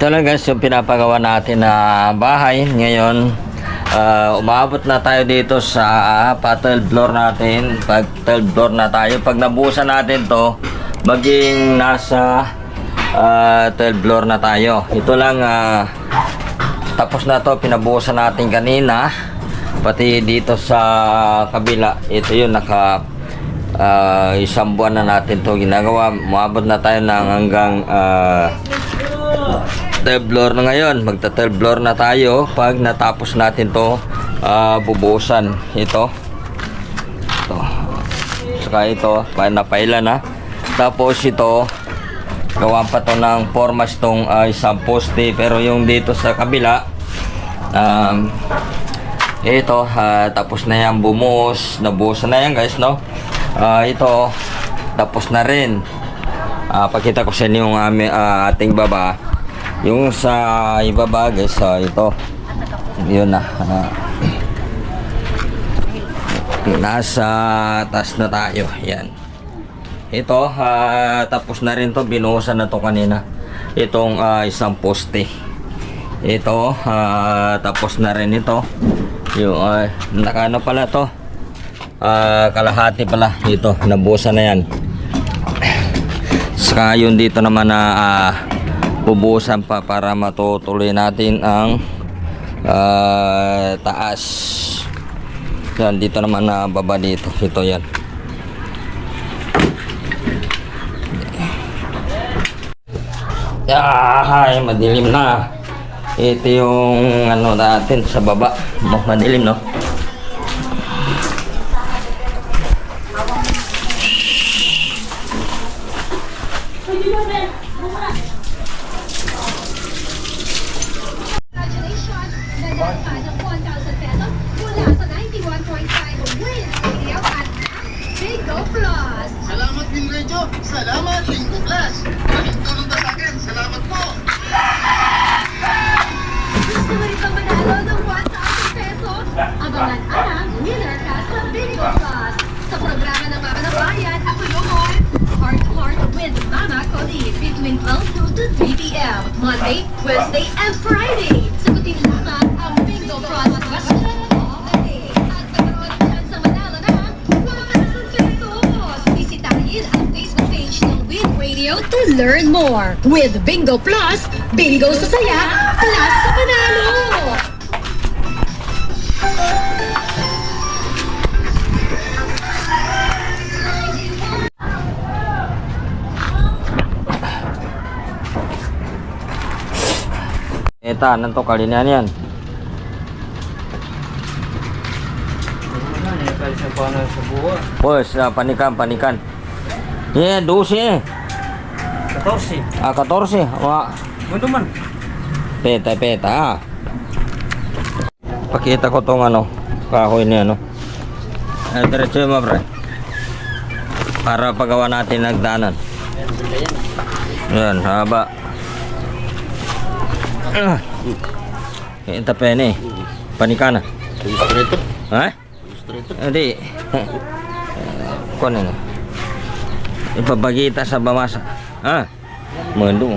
Ito lang yung pinapagawa natin na bahay. Ngayon uh, umabot na tayo dito sa ah, uh, pa floor natin. Pag 12 floor na tayo. Pag nabuusan natin to maging nasa ah, uh, 12 floor na tayo. Ito lang uh, tapos na to. Pinabuusan natin kanina. Pati dito sa kabila ito yun naka uh, isang buwan na natin to ginagawa. Umabot na tayo ng hanggang uh, 12 floor na ngayon. Magta 12 floor na tayo pag natapos natin to ah, uh, bubuusan ito. Ito. Saka ito napaila na. Tapos ito gawan pa to ng formas tong uh, isang poste. Pero yung dito sa kabila um, ito uh, tapos na yan bumuos nabuusan na yan guys no? Uh, ito tapos na rin. Uh, pakita ko sa inyo yung uh, ating baba. Yung sa ibaba guys, ah, ito. Yun na. ah. nasa taas na tayo. Yan. Ito, ah, tapos na rin to. Binuhusan na to kanina. Itong ah, isang poste. Ito, ah, tapos na rin ito. Yung, uh, nakano pala to. Ah, kalahati pala. Ito, nabuhusan na yan. Saka yun dito naman na ah, bubusan pa para matutuloy natin ang ah, taas. Yan, dito naman na baba dito. Ito yan. Ay, madilim na. Ito yung ano natin sa baba. Madilim, no? Ka ng 1,000 pesos mula sa 91.5 Win Radio at Bingo Plus! Salamat Win Radio! Salamat Bingo Plus! Malaking tulong sa akin! Salamat po! Gusto mo rin bang manalo ng 1,000 pesos? Abangan ang winner ka sa Bingo! Sa programa ng Mama ng Bayan, ako yung Heart with Mama Cody between 12 to 3 p.m. Monday, Wednesday, and Friday. To learn more. With Bingo Plus, Bingo sa saya, plus sa panalo! Eta, nanto kalinian yan. Bos, ah, panikan, panikan. Yeah, 12. 14. Ah, 14. Wa, Ano man? peta, peta. Ah. Pakita ko tong ano, kahoy ni ano. Eh, diretso mo, pre. Para pagawa natin nagdanan. Yan, haba. Ah. Ito pa eh. Panikana. Up! Ha? Up! Hindi. Kuno na. Ipabagita sa bamasa. อะเหมือนดุง